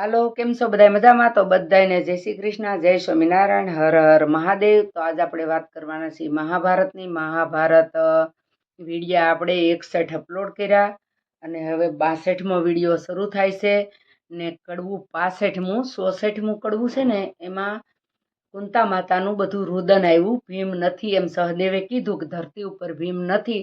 હાલો, કેમ છો બધા મજામાં? તો બધાને જય શ્રી કૃષ્ણ, જય સ્વામિનારાયણ, હર હર મહાદેવ. તો આજે આપણે વાત કરવાના છીએ મહાભારતની. મહાભારત વિડીયા આપણે એકસઠ અપલોડ કર્યા અને હવે બાસઠમો વીડિયો શરૂ થાય છે ને કડવું પાસઠમું, સોસઠમું કડવું છે ને, એમાં કુંતા માતાનું બધું રુદન આવ્યું. ભીમ નથી એમ સહદેવે કીધું કે ધરતી ઉપર ભીમ નથી.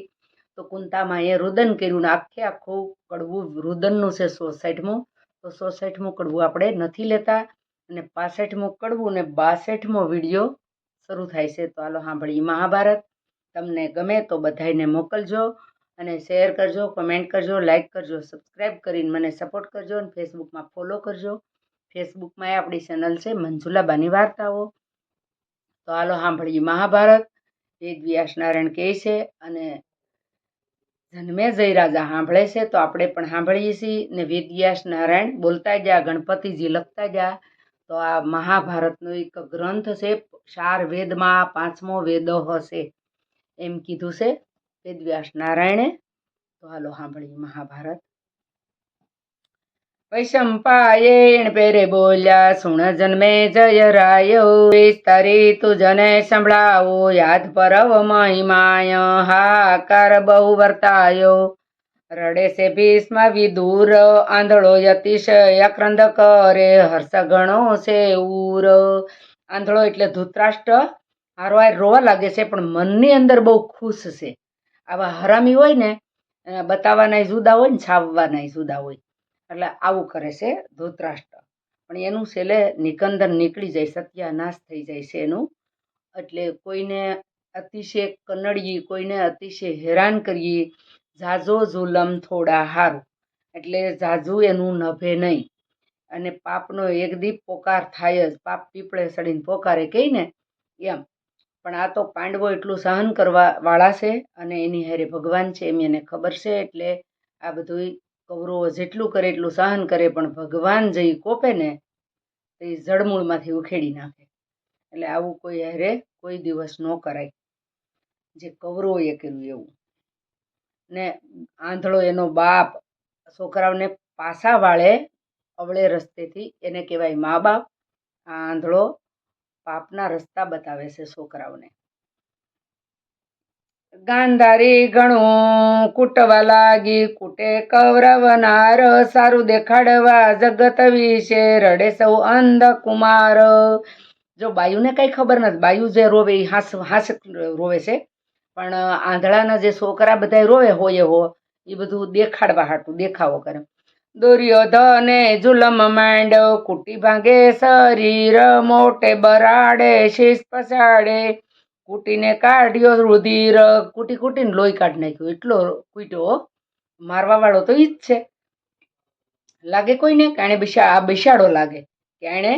તો કુંતામાં એ રુદન કર્યું ને આખે આખું કડવું રુદનનું છે સોસાયટીમાં તો સોસઠમું કડવું આપણે નથી લેતા અને પાસઠમું કડવું ને બાસઠમો વીડિયો શરૂ થાય છે. તો હાલો સાંભળીએ મહાભારત. તમને ગમે તો બધાને મોકલજો અને શેર કરજો, કમેન્ટ કરજો, લાઈક કરજો સબસ્ક્રાઈબ કરીને મને સપોર્ટ કરજો અને ફેસબુકમાં ફોલો કરજો. ફેસબુકમાં એ આપણી ચેનલ છે, મંજુલાબાની વાર્તાઓ. તો હાલો સાંભળીએ મહાભારત. વેદ વ્યાસ નારાયણ કહે છે અને જન્મે જય રાજા સાંભળે છે તો આપણે પણ સાંભળીએ છીએ ને વેદવ્યાસ નારાયણ બોલતા ગયા, ગણપતિજી લખતા ગયા. તો આ મહાભારતનો એક ગ્રંથ છે, ચાર વેદમાં પાંચમો વેદ હશે એમ કીધું છે વેદવ્યાસ નારાયણે. તો હાલો સાંભળીએ મહાભારત. વૈશંપાયેણ પેરે બોલ્યા સુણ જન્મે જય રાયો વિસ્તારી તું જને સંભળાવો યાદ પરવ મહિમાય હાકાર બહુ વર્તાયો રડે છે ભીષ્મ વિદુર આંધળો અતિશય અક્રંદ કરે હર્ષ ગણો છે ઉર આંધળો એટલે ધૂતરાષ્ટ્ર હારો હાર રોવા લાગે છે, પણ મનની અંદર બહુ ખુશ છે. આવા હરામી હોય ને બતાવવાના જુદા હોય ને છાવવાના જુદા હોય. એટલે આવું કરે છે ધૃતરાષ્ટ્ર. પણ એનું છેલ્લે નિકંદન નીકળી જાય, સત્યાનાશ થઈ જાય છે એનું. એટલે કોઈને અતિશય કનડીએ, કોઈને અતિશય હેરાન કરીએ ઝાઝો જુલમ થોડા હારું. એટલે ઝાઝુ એનું નભે નહીં. અને પાપનો એક દીપ પોકાર થાય જ, પાપ પીપળે સડીને પોકારે કહી ને? એમ. પણ આ તો પાંડવો એટલું સહન કરવા વાળા છે અને એની હારે ભગવાન છે એમ એને ખબર છે એટલે આ બધું કૌરવો જેટલું કરે એટલું સહન કરે, પણ ભગવાન જે કોપે ને, તે જળમૂળમાંથી ઉખેડી નાખે. એટલે આવું કોઈ હારે કોઈ દિવસ ન કરાય. જે કૌરવોએ કર્યું એવું. ને આંધળો એનો બાપ છોકરાઓને પાસા વાળે અવળે રસ્તેથી એને કહેવાય મા બાપ. આ આંધળો પાપના રસ્તા બતાવે છે છોકરાઓને. ગાંધારી ઘણું કૂટવા લાગી કૂટે કૌરવનાર સારું દેખાડવા જગત વિશે રડે સૌ અંધ કુમાર જો બાયુને કઈ ખબર નથી બાયુ જે રોવે એ હાસ હાસ રોવે છે પણ આંધળાના જે છોકરા બધા રોવે હોય હો એ બધું દેખાડવા હાટું દેખાવો કરે દુર્યોધને જુલમ માંડવ કુટી ભાંગે શરીર મોટે બરાડે શીશ પસાડે કૂટીને કાઢ્યો, રુધિર, કૂટી કૂટીને લોહી કાઢી નાખ્યો. એટલો કૂટ્યો મારવા વાળો તો ઈ જ છે. લાગે કોઈને કે એણે બિશા, આ બિશાડો લાગે? કે એણે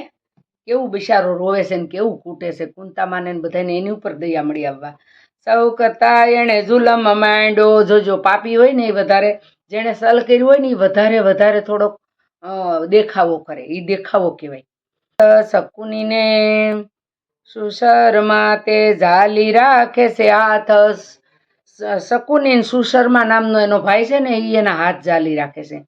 કેવું બિશારો રોવે છે ને કેવું કૂટે છે? કુંતામાને બધાને એની ઉપર દયા મળી આવવા. સૌ કરતા એણે જુલમ માંડો જોજો પાપી હોય ને એ વધારે, જેણે સલ કર્યું હોય ને એ વધારે વધારે થોડોક દેખાવો કરે. એ દેખાવો કહેવાય. શકુનીને સુશર્મા તે ઝાલી રાખે છે હાથ. શકુનિન સુશર્મા નામનો એનો ભાઈ છે ને એ એના હાથ ઝાલી રાખે છે.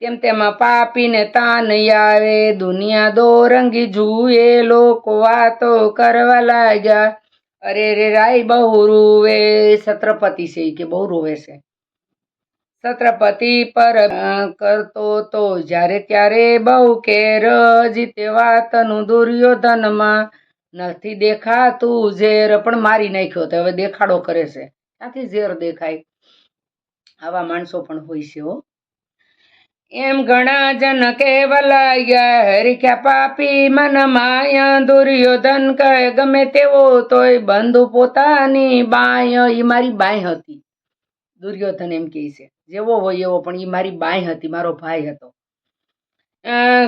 તેમ તેમાં પાપીને તાન આવે દુનિયા દોરંગી જુએ, લોકો વાતો કરવા લાગ્યા. અરે રે રાય બહુ રૂવે, છત્રપતિ છે કે બહુ રોવે છે. છત્રપતિ પર કરતો તો જ્યારે ત્યારે બહુ કેર, જીતે વાતનું દુર્યોધનમાં. નથી દેખાતું ઝેર, પણ મારી નાખ્યો તો હવે દેખાડો કરે છે. ક્યાંથી ઝેર દેખાય? આવા માણસો પણ હોય છે હો. એમ ઘણા જન કેવલાયા હરિખ્યા પાપી મન માયા દુર્યોધન કહે, ગમે તેવો તોય બંધુ પોતાની બાય. એ મારી બાય હતી. દુર્યોધન એમ કહે છે, જેવો હોય એવો, પણ એ મારી બાય હતી, મારો ભાઈ હતો.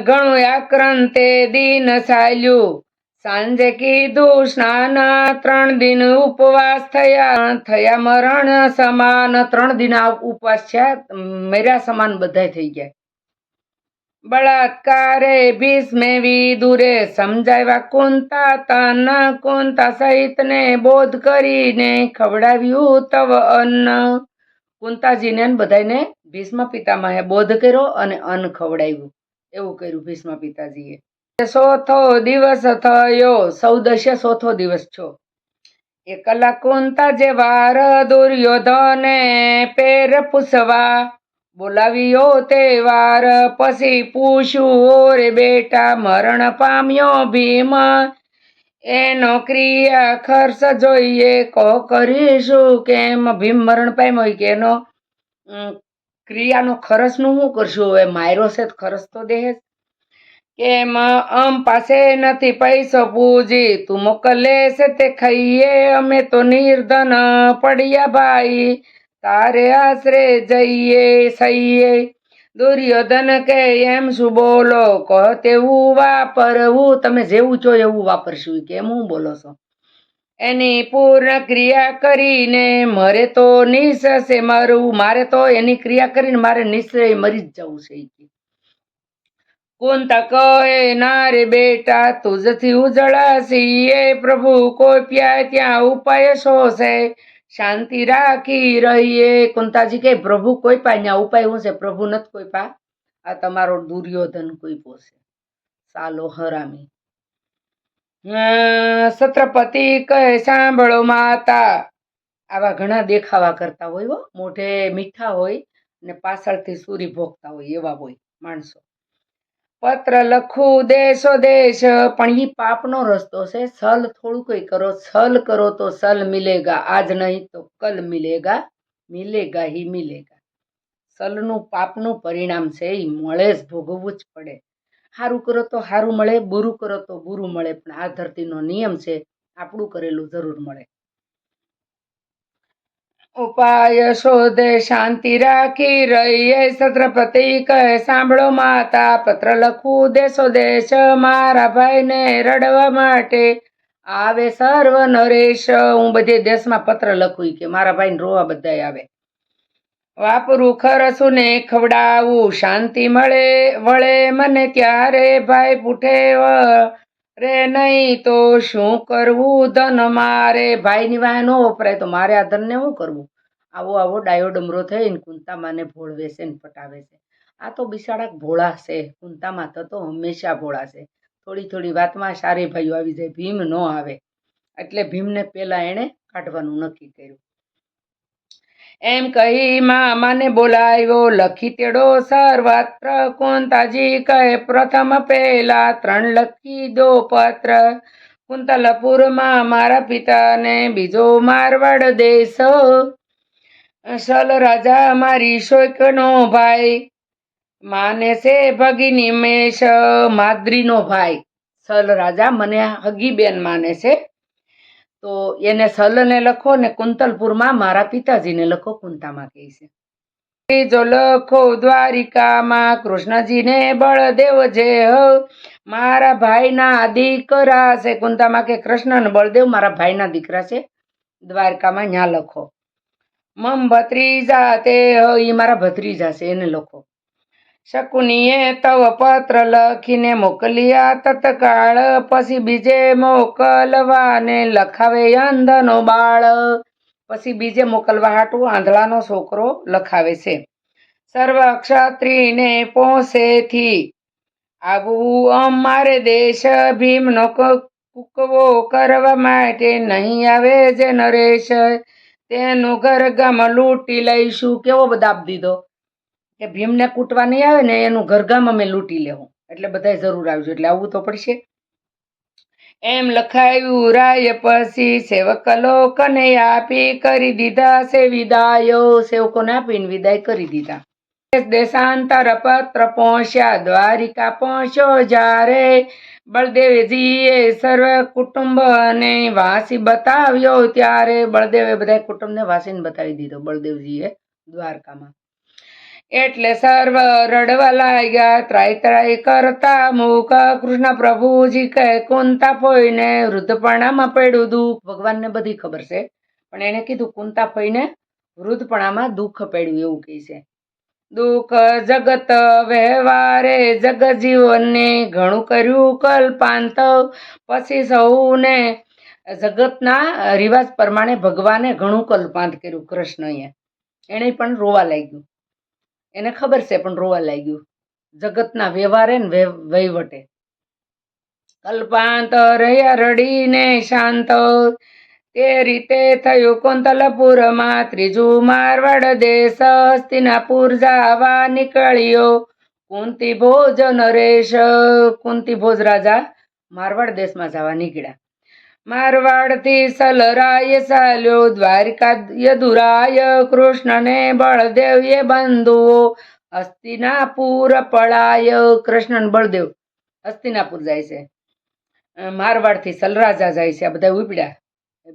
ઘણું આક્રંતે દિન ચાલ્યું. સાંજે કીધું, સ્નાન ત્રણ દિન ઉપવાસ થયા. થયા મરણ સમાન ત્રણ દિન ઉપવાસ થયા મર્યા સમાન બધા થઈ ગયા. બળાત્કારે ભીષ્મેવી દૂરે સમજાવ્યા, કુંતા તન, કુંતા સહિતને બોધ કરીને ખવડાવ્યું તવ અન્ન. કુંતાજીને બધાને ભીષ્મ પિતામહે બોધ કર્યો અને અન્ન ખવડાવ્યું. એવું કર્યું ભીષ્મ પિતાજીએ. ચોથો દિવસ થયો. સૌદશ્ય ચોથો દિવસ છો. એકલા કુંતા જે વાર દુર્યોધને પેર પૂછવા. બોલાવ્યો તે વાર, પછી પૂછ્યું "ઓ રે બેટા, મરણ પામ્યો ભીમ? એનો ક્રિયા ખર્ચ જોઈએ. કહો, કરીશું? કેમ? ભીમ મરણ પામ્યો કે એનો ક્રિયાનો ખર્ચનું શું કરશું? હવે માયરો છે ખર્ચ તો દેહે કેમ અમ પાસે નથી પૈસો પૂજી? તું મોકલે છે તે ખાઈએ, અમે તો નિર્ધન પડ્યા ભાઈ. તારે આશરે જઈએ સહીએ દુર્યોધન કે, એમ શું બોલો? કહો તેવું વાપરવું. તમે જેવું છો એવું વાપરશું. કે હું બોલો છો? એની પૂર્ણ ક્રિયા કરીને મરે તો નિશ્ચય મરવું મારે. તો એની ક્રિયા કરીને મારે નિશ્ચય મરી જ જવું છે કે. કુંતા કહે ના રે બેટા, તુજથી ઉજળાશી, એ પ્રભુ કોઈ પ્યા ત્યાં ઉપાય શો છે શાંતિ રાખી રહીએ. કુંતાજી કે પ્રભુ કોઈ પા ત્યાં ઉપાય શું છે? પ્રભુ નથી કોઈ પા. આ તમારો દુર્યોધન કોઈ પોશે સાલો હરામી. છત્રપતિ કહે, સાંભળો માતા. આવા ઘણા દેખાવા કરતા હોય હો. મોઢે મીઠા હોય ને પાછળથી સૂરી ભોગતા હોય એવા હોય માણસો. પત્ર લખું દેશો દેશ. પણ એ પાપનો રસ્તો છે. સલ થોડું કરો. સલ કરો તો સલ મિલેગા. આજ નહીં તો કલ મિલેગા. મિલેગા હી મિલેગા. સલનું પાપનું પરિણામ છે. એ મળે જ ભોગવવું જ પડે. સારું કરો તો સારું મળે, બુરું કરો તો બુરું મળે. પણ આ ધરતીનો નિયમ છે, આપણું કરેલું જરૂર મળે. ઉપાય શોધે શાંતિ રાખી રહીએ છત્રપતિ કહે, સાંભળો માતા, પત્ર લખું દેશો દેશ, મારા ભાઈને રડવા માટે. આવે સર્વ નરેશ, હું બધે દેશમાં પત્ર લખું કે, મારા ભાઈને રોવા બધા આવે. વાપરું ખરસું ને ખવડાવું, શાંતિ મળે વળે મને ક્યારે, ભાઈ પૂઠે રે નહીં, તો શું કરવું ધન મારે? ભાઈની વાય ન વપરાય, તો મારે આ ધનને શું કરવું? આવો આવો ડાયો ડમરો થઈને કુંતામાને ભોળવે છે ને પટાવે છે. આ તો બિસાડાક ભોળા છે, કુંતામાં તો તો હંમેશા ભોળા છે. થોડી થોડી વાતમાં સારે ભાઈઓ આવી જાય, ભીમ ન આવે. એટલે ભીમને પહેલાં એણે કાઢવાનું નક્કી કર્યું. એમ કહી મામાને બોલાવ્યો, લખી તેડો સર્વત્ર કુંતાજી કહે પ્રથમ પહેલા ત્રણ લખી દો પત્ર. કુંતલપુરમાં મારા પિતાને બીજો મારવાડ દેશ. સલ રાજા મારી શોકનો ભાઈ. માને છે ભગીની મેષ માદ્રીનો ભાઈ. સલ રાજા મને હગી બેન માને છે. તો એને સલને લખો ને કુંતલપુરમાં મારા પિતાજીને લખો કુંતામાં કહે છે. ત્રીજો લખો દ્વારિકામાં, કૃષ્ણજીને બળદેવ જે હ. મારા ભાઈના દીકરા છે. કુંતામાં કે કૃષ્ણને બળદેવ મારા ભાઈના દીકરા છે. દ્વારકામાં ન્યા લખો. મમ ભત્રીજા તે હ એ મારા ભત્રીજા છે, એને લખો. શકુનીએ તવ પત્ર લખીને મોકલ્યા તત્કાળ. પછી બીજે મોકલવાને લખાવે અંધનો બાળ. પછી બીજે મોકલવા હાટું આંધળાનો છોકરો લખાવે છે. સર્વ ક્ષત્રિને પોસેથી આવું અમારે દેશ ભીમનો કૂકવો કરવા માટે નહીં આવે જે નરેશ. તેનું ઘર ગામ લૂંટી લઈશું. કેવો બદાબ દીધો? કે ભીમને કૂટવા નહીં આવે ને એનું ઘરગામ અમે લૂંટી લેવું. એટલે બધાય જરૂર આવજો, એટલે આવવું તો પડશે. એમ લખાયું, રાય પછી સેવક લોકને આપી કરી દીધા, સે વિદાયો. સેવકોને આપીને વિદાય કરી દીધા. દેશાંતર પત્ર પહોંચ્યા દ્વારિકા પહોંચ્યો જ્યારે. બળદેવજીએ સર્વ કુટુંબને વાસી બતાવ્યો, ત્યારે બળદેવે બધા કુટુંબને વાસીને બતાવી દીધો, બળદેવજીએ દ્વારકામાં. એટલે સર્વ રડવા લાગ્યા ત્રાય ત્રાય કરતા મુખ કૃષ્ણ પ્રભુજી કહે, કુંતા ફોઈને વૃદ્ધપણામાં પડ્યું દુઃખ. ભગવાનને બધી ખબર છે, પણ એણે કીધું, કુંતા ફોઈને વૃદ્ધપણામાં દુઃખ પડ્યું, એવું કહે છે. દુઃખ જગત વ્યવહારે જગજીવનને ઘણું કર્યું કલ્પાંત. પછી સૌને જગતના રિવાજ પ્રમાણે ભગવાને ઘણું કલ્પાંત કર્યું કૃષ્ણએ. એણે પણ રોવા લાગ્યું. એને ખબર છે પણ રોવા લાગ્યું. જગતના વ્યવહારે ને વે- વહીવટે. કલ્પાંત રહ્યા રડીને શાંત. તે રીતે થયું કુંતલપુરમાં ત્રીજું મારવાડ દેશ હસ્તિનાપુર જાવા નીકળ્યો. કુંતી ભોજ નરેશ કુંતી ભોજ રાજા મારવાડ દેશમાં જવા નીકળ્યા. મારવાડથી સલરાય સાલ્યો દ્વારિકા યદુરાય કૃષ્ણને બળદેવ એ બંધુઓ. હસ્તિનાપુર પળાય કૃષ્ણ બળદેવ. હસ્તિનાપુર જાય છે. મારવાડથી સલરાજા જાય છે, આ બધા ઉપડ્યા.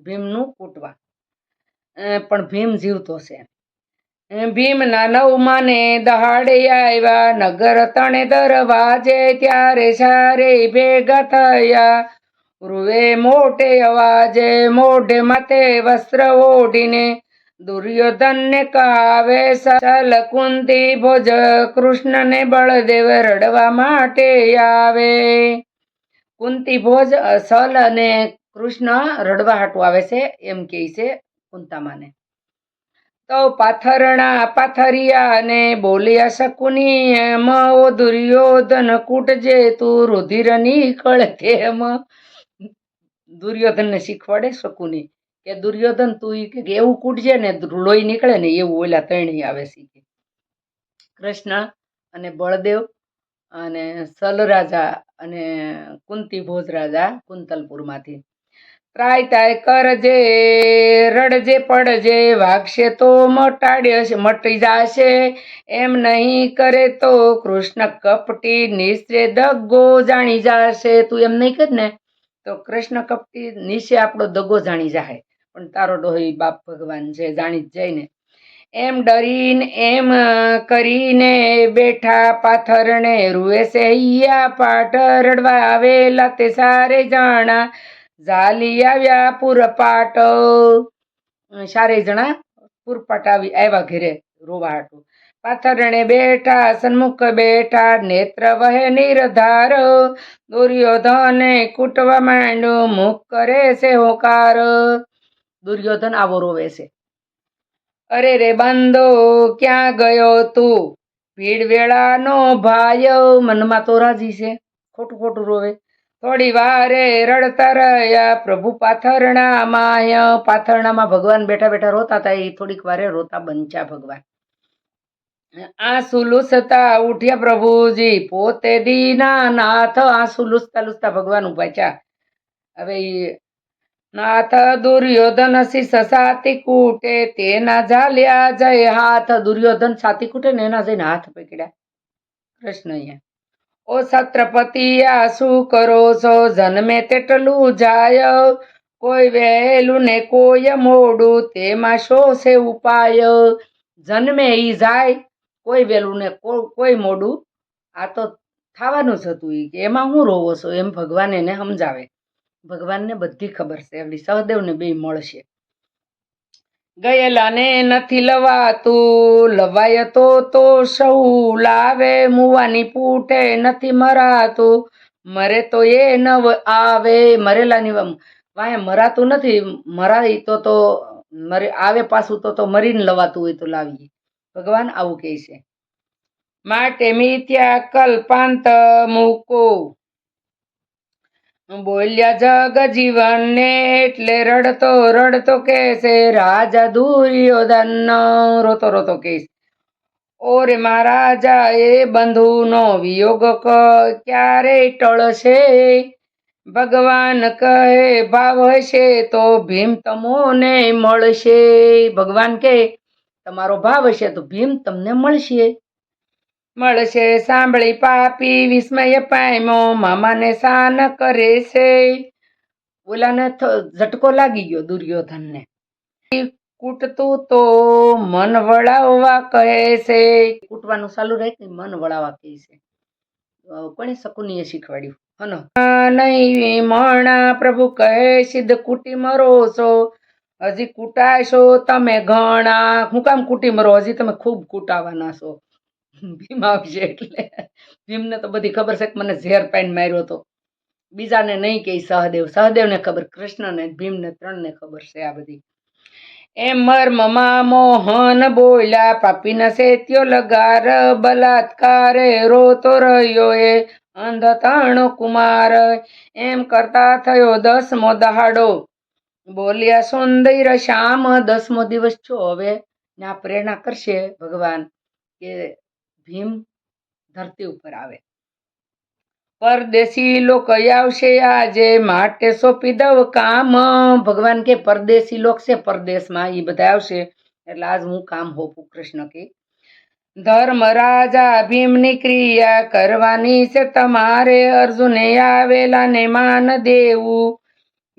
ભીમનું કૂટવા. પણ ભીમ જીવતો છે. ભીમના નવમાને દહાડે આવ્યા. નગર તણે દરવાજે ત્યારે સારે ભેગા થયા. રૂવે મોટે અવાજે, મોઢે મતે વસ્ત્ર ઓઢીને દુર્યોધનને કાવે સલ કુંતી ભોજ, કૃષ્ણને બળદેવ રડવા માટે આવે. કુંતી ભોજ સલ અને કૃષ્ણ રડવા હાટું આવે છે એમ કહે છે કુંતામાને. તો પાથરણા પાથરિયા ને બોલ્યા શકુની એમ, ઓ દુર્યોધન કૂટજે તું રુધિર નીકળ તેમ દુર્યોધનને શીખવાડે શકુની. કે દુર્યોધન તું ઈ કે એવું કૂટજે ને લોહી નીકળે ને એવું ઓલા ત્રણેય આવે શીખે. કૃષ્ણ અને બળદેવ અને સલરાજા અને કુંતી ભોજ રાજા કુંતલપુરમાંથી. ત્રાય તાય કરજે, રડજે, પડજે, વાગશે તો મટાડ્યશે મટી જશે. એમ નહીં કરે તો કૃષ્ણ કપટી નિશ્રે દગો જાણી જાશે. તું એમ નહીં કર ને? તો કૃષ્ણ કપટી નીચે આપણો દગો જાણી જાહે. પણ તારો ડોહી બાપ ભગવાન છે, જાણી જ જાય ને એમ ડરીને, એમ કરીને બેઠા પાથરણે રૂએ સૈયા પાઠ રડવા આવેલા તે સારે જાણા. ઝાલી આવ્યા પૂરપાટ. સારે જણા પૂરપાટ આવી આવ્યા ઘેરે રોવા હાટું. પાથરણે બેઠા સન્મુખ બેઠા નેત્ર વહે નિરધાર. દુર્યોધને કૂટવા માંડ્યો, મુખ કરે છે હોકાર. દુર્યોધન આવો રોવે છે. અરે રે બંદો ક્યાં ગયો તું? ભીડ વેળાનો ભાય મનમાં તો રાજી છે. ખોટું ખોટું રોવે. થોડી વારે રડતા રહ્યા, પ્રભુ પાથરણા માય પાથરણામાં ભગવાન બેઠા બેઠા રોતા હતા, એ થોડીક વારે રોતા બંચ્યા ભગવાન. આંસુ સુલુસતા ઉઠ્યા પ્રભુજી. પોતે દીના નાથ આ સુલુસતા લુસતા ભગવાન છે. હવે નાથ દુર્યોધન સી સાતી કૂટે, તેના ઝાલ્યા જય હાથ. દુર્યોધન સાતી કૂટે ને એના જઈને હાથ પકડ્યા. કૃષ્ણ અહીંયા. ઓ છત્રપતિ, આ શું કરો છો? જન્મે તેટલું જાય. કોઈ વહેલું ને કોઈ મોડું. તેમાં શો છે ઉપાય? જન્મે ઈ જાય. કોઈ વહેલું ને કોઈ મોડું, આ તો થવાનું જ હતું એ કે એમાં હું રોવો છો, એમ ભગવાન એને સમજાવે. ભગવાનને બધી ખબર છે, એમની સહદેવને બે મળશે. ગયેલાને નથી લવાતું, લવાય તો તો સૌ લાવે, મુવાની પૂઠે નથી મરાતું. મરે તો એ નવ આવે મરેલાની વાંહે મરાતું નથી, મરાય તો તો, મરે, આવે પાછું તો તો મરીને લવાતું હોય તો લાવીએ. ભગવાન આવું કહે છે. માટે મિથ્યા કલ્પાંત મૂકો. બોલ્યા, જગ જીવનને એટલે રડતો રડતો કે છે, રાજા દુર્યોધન રોતો રોતો કે છે. ઓરે મહારાજા એ બંધુનો વિયોગ ક- ક્યારે ટળશે? ભગવાન કહે ભાવ હશે તો ભીમ તમોને મળશે. ભગવાન કહે તમારો ભાવ હશે તો ભીમ તમને મળશે. મળશે સાંભળી પાપી વિસ્મય પામ્યો મામાને સાન કરે છે. ઓલાને ઝટકો લાગી ગયો દુર્યોધનને. કૂટતું તો મન વળાવવા કહે છે. કૂટવાનું ચાલુ રહે મન વળાવવા કહે છે. કોણે શકુનીએ શીખવાડ્યું? હનો. નહીં મણા પ્રભુ કહે સિદ્ધ કૂટી મરો છો. હજી કૂટાશો તમે ઘણા. હું કામ કૂટી મરો? હજી તમે ખૂબ કૂટાવાના છો. ભીમ આવશે એટલે. ભીમને તો બધી ખબર છે કે મને ઝેર પાઈન માર્યો હતો બીજાને નહીં કે સહદેવ. સહદેવને ખબર, કૃષ્ણને, ભીમને, ત્રણને ખબર છે આ બધી. એમ મર્મમાં મોહન બોલ્યા પાપીના સેત્યો લગાર, બલાત્કારે રોતો રહ્યો એ અંધતાણ કુમાર. એમ કરતા થયો દસમો દહાડો. બોલ્યા, સુંદર શ્યામ દસમો દિવસ છો હવે ના પ્રેરણા કરશે ભગવાન કે ભીમ ધરતી ઉપર આવે. પરદેશી લોક આવશે આજે, માટે સોંપી દઉં કામ. ભગવાન કે, પરદેશી લોક છે, પરદેશમાં એ બધા આવશે, એટલે આજ હું કામ હોપું કૃષ્ણ કે. ધર્મ રાજા ભીમની ક્રિયા કરવાની છે, તમારે અર્જુને આવેલા ને માન દેવું.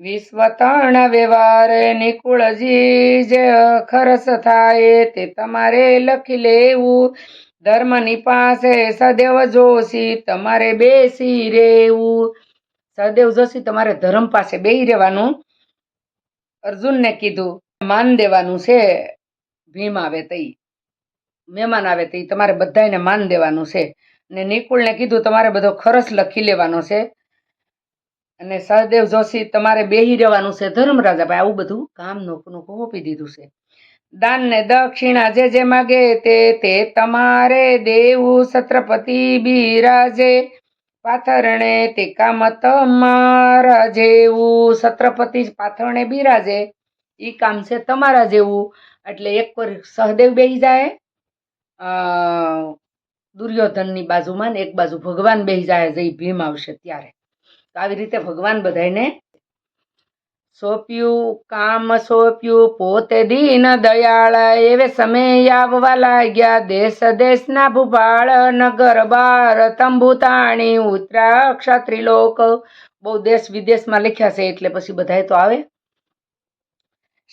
વિશ્વ તણ વ્યવહાર નિકુળજી જે ખરસ થાય તે તમારે લખી લેવું. ધર્મની પાસે સદૈવ જોશી તમારે બેસી રહેવું. સદૈવ જોશી તમારે ધર્મ પાસે બેસી રહેવાનું. અર્જુનને કીધું, માન દેવાનું છે, ભીમ આવે તઈ. મહેમાન આવે તઈ, તમારે બધાને માન દેવાનું છે. ને નિકુળને કીધું, તમારે બધો ખરસ લખી લેવાનો છે. અને સહદેવ જોશી, તમારે બેહી રહેવાનું છે ધર્મરાજા ભાઈ, આવું બધું કામ નોખું હોપી દીધું છે. દાન ને દક્ષિણા જે જે માગે તે તે તમારે દેવું છત્રપતિ બિરાજે. પાથરણે તે કામ તમારા જેવું છત્રપતિ પાથરણે બિરાજે. એ કામ છે તમારા જેવું. એટલે એક પર સહદેવ બેહી જાય. દુર્યોધનની બાજુમાં ને એક બાજુ ભગવાન બેહી જાય, જે ભીમ આવશે ત્યારે. તો આવી રીતે ભગવાન બધાને સોંપ્યું, કામ સોંપ્યું, પોતે દીન દયાળ, એવે સમય આવવા લાગ્યા. દેશ દેશના ભૂપાળ, નગર બાર તંબુતાણી ઉતરા ક્ષત્રિ લોક બહુ દેશ વિદેશમાં લખ્યા છે, એટલે પછી બધાય તો આવે.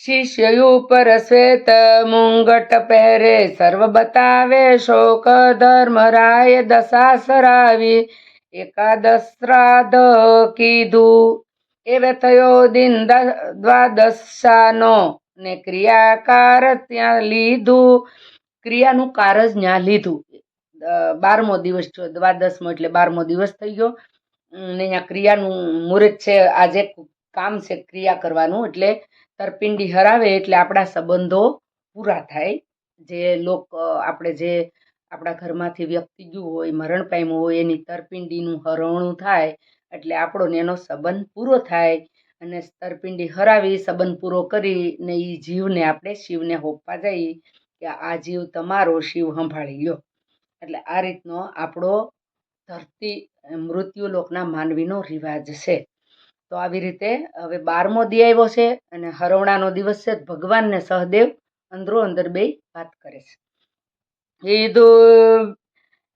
શિષ્ય ઉપર શ્વેત મુંગટ પહેરે, સર્વ બતાવે શોક ધર્મરાય દશા સરાવી. એકાદશ શ્રાદ્ધ કીધું. એવે થયો દિન દ્વાદશાનો. ને ક્રિયાકાર ત્યાં લીધું. ક્રિયાનું કારજ ત્યાં લીધું. બારમો દિવસ થયો. દ્વાદશમો એટલે બારમો દિવસ થઈ ગયો. ને અહીંયા ક્રિયાનું મુહૂર્ત છે. આજે કામ છે ક્રિયા કરવાનું. એટલે તરપિંડી હરાવે એટલે આપણા સંબંધો પૂરા થાય. જે લોક આપણે જે આપણા ઘરમાંથી વ્યક્તિ ગયું હોય, મરણ પામ્યું હોય, એની તરપિંડીનું હરવણું થાય, એટલે આપણો એનો સંબંધ પૂરો થાય અને તરપિંડી હરાવી, સંબંધ પૂરો કરી ને એ જીવને આપણે શિવને હોપવા જઈએ કે આ જીવ તમારો શિવ સંભાળી ગયો એટલે આ રીતનો આપણો ધરતી મૃત્યુ લોકના માનવીનો રિવાજ છે. તો આવી રીતે હવે બારમો દી આવ્યો છે અને હરવણાનો દિવસ છે, ભગવાનને સહદેવ અંદરો અંદર બે વાત કરે છે. કીધું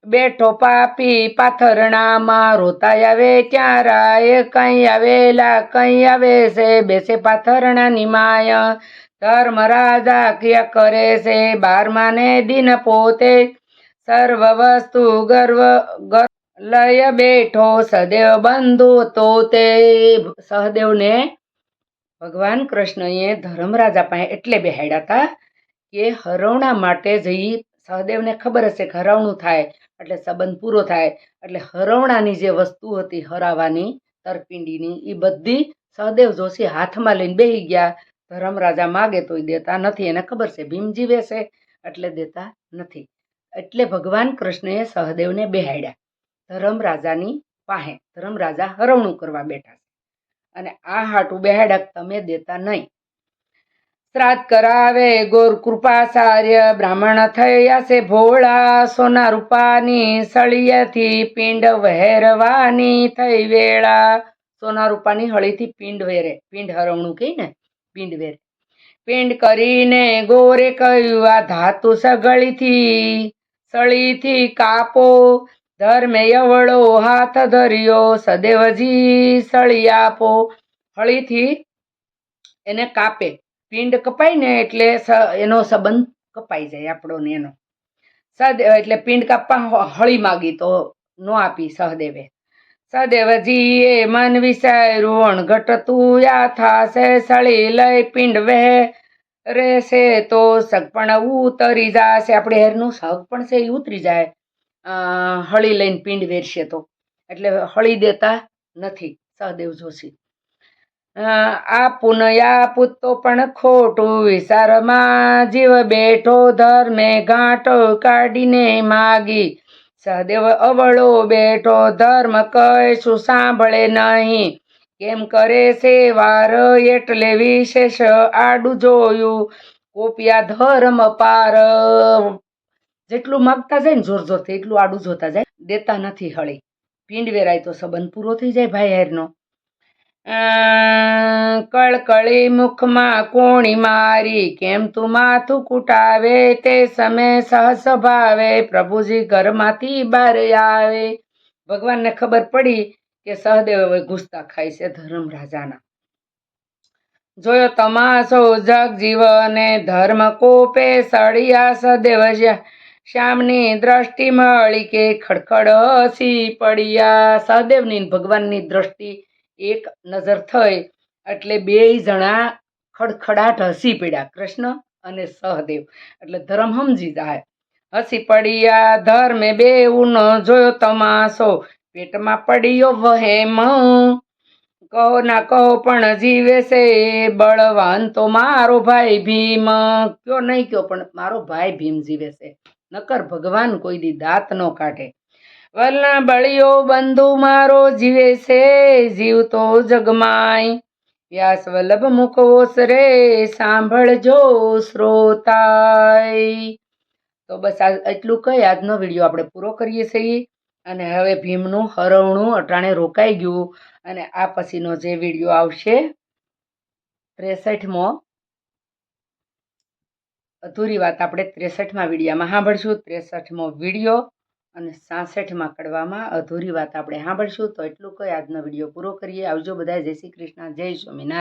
બેઠો પાપી પાથરણામાં રોતા આવે ક્યાં એ કઈ આવેલા, કઈ આવે છે? બેસે પાથરણાની માય. ધર્મ રાજા ક્રિયા કરે છે? બારમાને દિન પોતે. સર્વ વસ્તુ ગર્વ લય બેઠો, સદેવ બંધુ તો તે સહદેવને ભગવાન કૃષ્ણએ ધર્મરાજા પાસે એટલે બેહાડ્યા હતા કે હરવણા માટે જઈ સહદેવને ખબર હશે કે હરવણું થાય, એટલે સંબંધ પૂરો થાય. એટલે હરવણાની જે વસ્તુ હતી હરાવાની, તરપિંડીની એ બધી સહદેવ જોશી હાથમાં લઈને બેહી ગયા. ધરમરાજા માગે તોય દેતા નથી. એને ખબર છે ભીમ જીવે છે એટલે દેતા નથી. એટલે ભગવાન કૃષ્ણએ સહદેવને બેહાડ્યા. ધરમરાજાની પાસે ધરમરાજા હરવણું કરવા બેઠા અને આ હાટું બેહાડક તમે દેતા નહીં. શ્રાદ્ધ કરાવે, ગોર કૃપાચાર્ય બ્રાહ્મણ થયા છે ભોળા, સોના રૂપાની સળિયાથી પિંડ વહેરવાની થઈ વેળા. સોના રૂપાની હળીથી પિંડ વેરે, પિંડ હરવણું કહી ને, પિંડ વેરે. પિંડ કરીને ગોરે કહ્યું, આ ધાતુ સગળીથી સળીથી કાપો ધર્મે યવળો હાથ ધર્યો, સદેવજી સળી આપો. હળીથી એને કાપે. પિંડ કપાય ને એટલે સ- એનો સંબંધ કપાઈ જાય આપણો ને એનો. સદ, એટલે પિંડ કાપવા હળી માગી તો ન આપી સહદેવે. સહદેવજીએ મન વિચાર્યું અણઘટતું યા થાશે સળી લઈ પિંડ વહે રહેશે તો સગપણ ઉતરી જશે. આપણે હેરનું સગ પણ છે એ ઉતરી જાય. હળી લઈને પિંડ વેરશે તો. એટલે હળી દેતા નથી સહદેવ જોશી. આ પુનયા પૂતો પણ ખોટું વિસારમાં જીવ બેઠો ધર્મે ગાંઠો કાઢીને માગી. સદેવ અવળો બેઠો ધર્મ કહીશું સાંભળે નહીં. કેમ કરે છે વાર એટલે વિશેષ આડું જોયું. કોપિયા ધર્મ પાર જેટલું માગતા જાય ને જોર જોરથી એટલું આડું જોતા જાય. દેતા નથી હળી. પીંડ વેરાય તો સંબંધ પૂરો થઈ જાય ભાઈ હારનો. કળકળી મુખમાં કોણી મારી, કેમ તું માથું કુટાવે? તે સમય સહસ ભાવે, પ્રભુજી ઘરમાંથી બહાર આવે. ભગવાનને ખબર પડી કે સહદેવ હવે ઘૂસતા ખાય છે ધર્મ રાજાના. જોયો તમાશો જગ જીવને, ધર્મ કોપે સળિયા સદેવ શ્યા- શ્યામની દ્રષ્ટિ મળી કે ખડખડ હસી પડ્યા. સહદેવની ભગવાનની દ્રષ્ટિ એક નજર થઈ એટલે બેય જણા ખડખડાટ હસી પડ્યા. કૃષ્ણ અને સહદેવ. એટલે ધર્મ સમજી જાય. હસી પડ્યા ધર્મે બેઉનો જોયો તમાશો. પેટમાં પડ્યો વહેમ. કહો ના કહો પણ જીવે છે બળવાન તો મારો ભાઈ ભીમ. કયો નહીં કયો પણ મારો ભાઈ ભીમ જીવે છે. નકર ભગવાન કોઈ દી દાંત ન કાઢે. વલના બળિયો બંધુ મારો જીવે છે જીવતો જગમાય. વ્યાસ વલ્લભ મુખવોસ રે સાંભળજો શ્રોતાય. તો બસ આ એટલું કહી, આજનો વીડિયો આપણે પૂરો કરીએ છીએ. અને હવે ભીમનું હરવણું અટાણે રોકાઈ ગયું. અને આ પછીનો જે વીડિયો આવશે, ત્રેસઠમો. અધૂરી વાત આપણે ત્રેસઠમાં વિડીયામાં સાંભળશું. ત્રેસઠમો વીડિયો. અને સાસઠમાં કડવામાં અધૂરી વાત આપણે સાંભળશું. તો એટલું કહી આજનો વીડિયો પૂરો કરીએ. આવજો બધા જય શ્રી કૃષ્ણ. જય સ્વામિનારાયણ.